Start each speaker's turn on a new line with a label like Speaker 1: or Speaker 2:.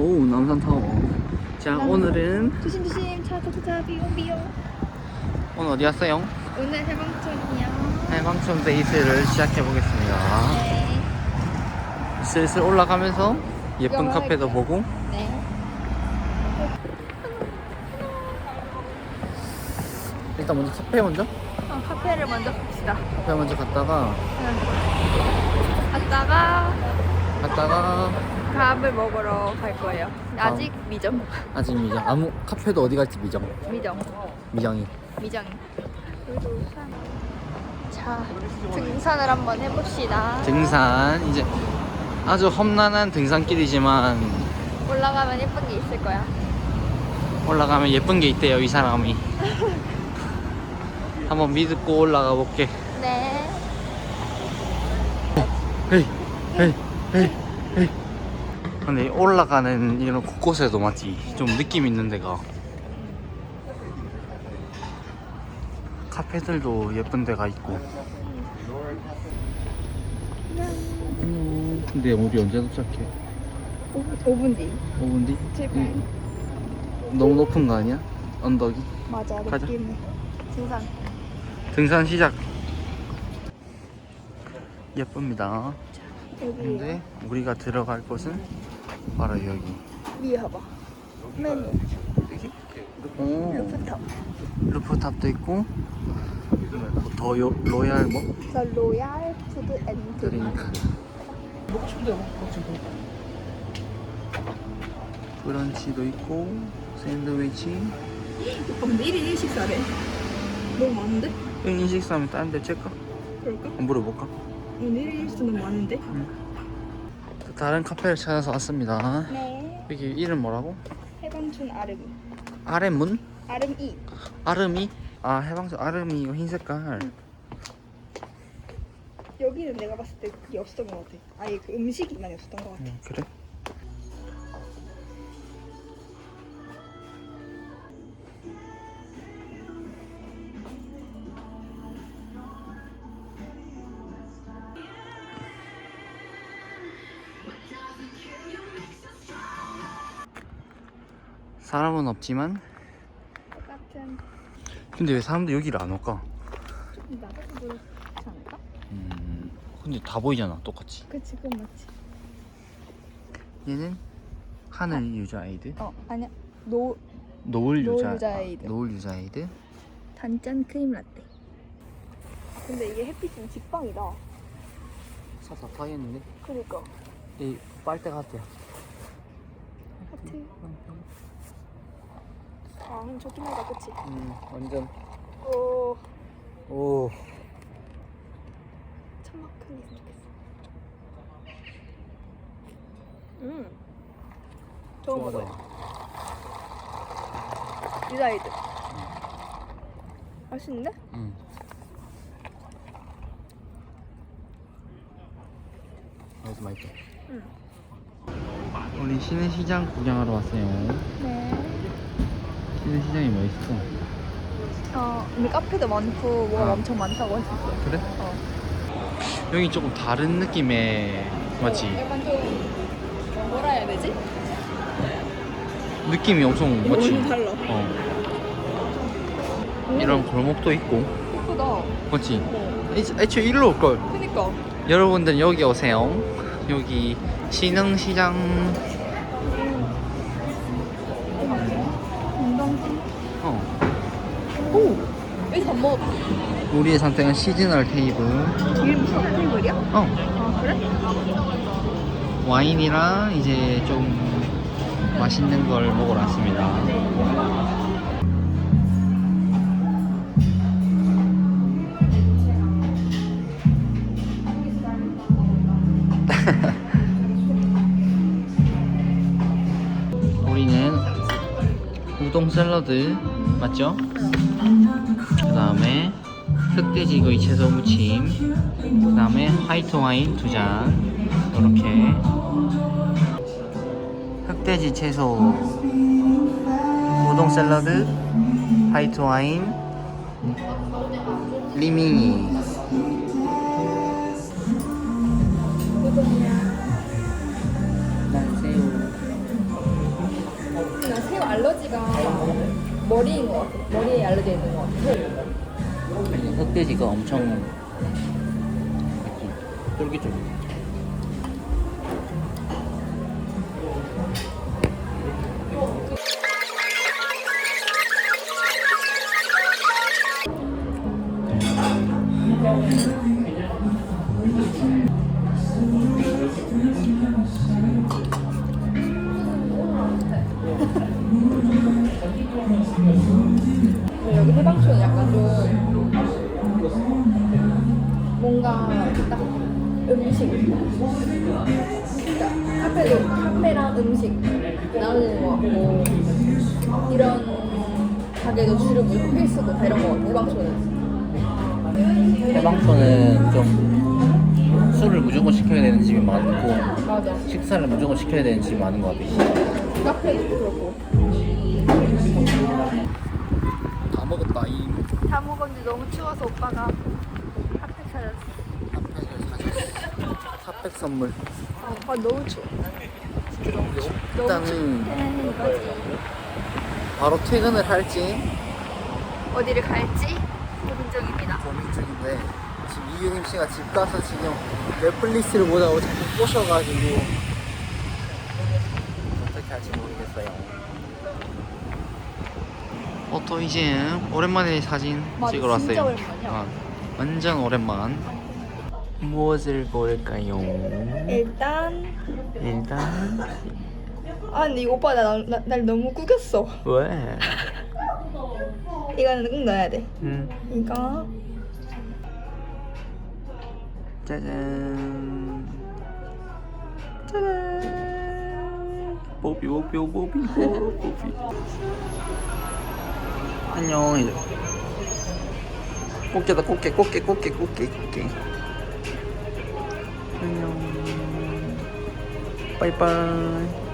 Speaker 1: 오 남산타워 자 오늘은
Speaker 2: 조심 조심 차차 비용 비용.
Speaker 1: 오늘 어디 왔어요?
Speaker 2: 오늘 해방촌이요.
Speaker 1: 해방촌 데이트를 시작해 보겠습니다
Speaker 2: 네.
Speaker 1: 슬슬 올라가면서 예쁜
Speaker 2: 영화
Speaker 1: 카페도
Speaker 2: 할게요.
Speaker 1: 보고
Speaker 2: 네.
Speaker 1: 일단 먼저 카페 먼저
Speaker 2: 어, 카페를 먼저 갑시다.
Speaker 1: 카페 먼저 갔다가
Speaker 2: 갔다가
Speaker 1: 갔다가
Speaker 2: 밥을 먹으러 갈 거예요. 아직 미정.
Speaker 1: 아직 미정 아무 카페도 어디 갈지 미정
Speaker 2: 미정.
Speaker 1: 미정이
Speaker 2: 미정. 자, 등산을 한번 해봅시다.
Speaker 1: 등산 이제 아주 험난한 등산길이지만
Speaker 2: 올라가면 예쁜 게 있을 거야.
Speaker 1: 올라가면 예쁜 게 있대요 이 사람이 한번 믿고 올라가 볼게
Speaker 2: 네.
Speaker 1: 헤이 헤이 근데 올라가는 이런 곳곳에도 맞지 좀 느낌 있는 데가 카페들도 예쁜 데가 있고 음, 근데 우리 언제 도착해?
Speaker 2: 5분 뒤.
Speaker 1: 5분 뒤?
Speaker 2: 제발.
Speaker 1: 응. 너무 높은 거 아니야? 언덕이?
Speaker 2: 맞아,
Speaker 1: 가자.
Speaker 2: 느낌이. 등산.
Speaker 1: 등산 시작 예쁩니다 근데 우리가 들어갈 곳은 바로 여기
Speaker 2: 위에 봐봐. 메뉴.
Speaker 1: 오
Speaker 2: 루프탑.
Speaker 1: 루프탑도 있고 더 요, 로얄 뭐?
Speaker 2: 더 로얄 푸드 앤 드링크.
Speaker 1: 드링크 브런치도 있고 샌드위치
Speaker 2: 오빠 근데 1인 1식사래. 너무 많은데?
Speaker 1: 여기 식사하면 다른 데 찰까?
Speaker 2: 그럴까?
Speaker 1: 한번 물어볼까?
Speaker 2: 1인 1식사 너무 많은데?
Speaker 1: 또 다른 카페를 찾아서 왔습니다
Speaker 2: 네.
Speaker 1: 여기 이름 뭐라고?
Speaker 2: 해방촌 아름이.
Speaker 1: 아레문?
Speaker 2: 아름이.
Speaker 1: 아름이? 아 해방촌 아름이 이거 흰 색깔
Speaker 2: 여기는 내가 봤을 때 그게 없었던 것 같아. 아예 그 음식이만 없었던 것 같아.
Speaker 1: 음, 그래? 사람은 없지만
Speaker 2: 똑같은
Speaker 1: 근데 왜 사람들 여기를 안 올까?
Speaker 2: 좀 나가서 보이지 않을까?
Speaker 1: 음, 근데 다 보이잖아 똑같이
Speaker 2: 그치 그건 맞지.
Speaker 1: 얘는 하늘 유자아이드
Speaker 2: 어 아니야 노
Speaker 1: 노을
Speaker 2: 노을
Speaker 1: 유자
Speaker 2: 유자아이드.
Speaker 1: 아, 노을 유자아이드
Speaker 2: 단짠 크림 라떼. 근데 이게 햇빛은 직방이다.
Speaker 1: 사사 파였는데
Speaker 2: 그니까
Speaker 1: 이 빨대 같아요
Speaker 2: 하트. 아 좋긴 하다 그치?
Speaker 1: 음 완전
Speaker 2: 오
Speaker 1: 오
Speaker 2: 천막 큰 있으면 좋겠어. 음 저거 먹어요. 유자이드. 맛있는데?
Speaker 1: 음. 여기서 맛있다
Speaker 2: 응.
Speaker 1: 우리 시내 시장 구경하러 왔어요
Speaker 2: 네.
Speaker 1: 시내시장이 뭐 있어?
Speaker 2: 어, 근데 카페도 많고 뭐가
Speaker 1: 어.
Speaker 2: 엄청 많다고 했었어.
Speaker 1: 그래?
Speaker 2: 어.
Speaker 1: 여기 조금 다른 느낌의 맞지?
Speaker 2: 약간 좀 뭐라 해야 되지?
Speaker 1: 느낌이 엄청 맞지?
Speaker 2: 너무 달라.
Speaker 1: 어 이런 골목도 있고
Speaker 2: 예쁘다.
Speaker 1: 맞지?
Speaker 2: 어.
Speaker 1: 애초- 애초에 일로 올걸
Speaker 2: 그니까.
Speaker 1: 여러분들 여기 오세요 여기 신흥시장
Speaker 2: 오! 여기서 안 먹었다.
Speaker 1: 우리의 선택은 시즈널 테이블
Speaker 2: 이게 무슨 테이블이야?
Speaker 1: 어
Speaker 2: 아, 그래?
Speaker 1: 와인이랑 이제 좀 맛있는 걸 먹으러 왔습니다. 우리는 우동 샐러드 맞죠? 그 다음에 흑돼지구이 채소 무침 그 다음에 화이트 와인 두 잔. 이렇게. 흑돼지 채소. 우동 샐러드 화이트 와인 리밍이 난 새우
Speaker 3: 머리인 것 같아. 머리에 알러져 있는 것 같아.
Speaker 1: 흑돼지가 엄청 쫄깃쫄깃
Speaker 3: 딱 음식 그러니까 카페도 카페랑 음식 나오는 것 같고 이런 가게도 주로 무슨 필수고 다 이런 것 같아 해방촌은
Speaker 1: 해방촌은 좀 술을 무조건 시켜야 되는 집이 많고
Speaker 3: 맞아
Speaker 1: 식사를 무조건 시켜야 되는 집이 많은 것 같아.
Speaker 3: 카페도 그렇고
Speaker 1: 다 먹었다 이
Speaker 2: 다 먹었는데 너무 추워서 오빠가. 핫팩
Speaker 1: 선물.
Speaker 2: 아, 너무 추워.
Speaker 1: 일단은
Speaker 2: 네, 이거지.
Speaker 1: 바로 퇴근을 할지
Speaker 2: 어디를 갈지 고민 중입니다.
Speaker 1: 고민 중인데 지금 이유림 씨가 집 가서 지금 넷플릭스를 보자고 자꾸 꼬셔가지고 어떻게 할지 모르겠어요. 어또 이제 오랜만에 사진
Speaker 2: 맞아,
Speaker 1: 찍으러
Speaker 2: 진짜
Speaker 1: 왔어요.
Speaker 2: 오랜만이야.
Speaker 1: 어, 완전 오랜만. 무엇을 고를까요?
Speaker 2: 일단
Speaker 1: 일단
Speaker 2: 아 근데 이거 오빠 나, 나, 날 너무 구겼어.
Speaker 1: 왜?
Speaker 2: 이거는 꼭 넣어야 돼.
Speaker 1: 음.
Speaker 2: 이거
Speaker 1: 짜잔 짜잔 뽀삐 뽀삐 뽀삐 뽀삐 안녕 꽃게다 꽃게 꽃게 꽃게 꽃게 꽃게 안녕. 빠이빠이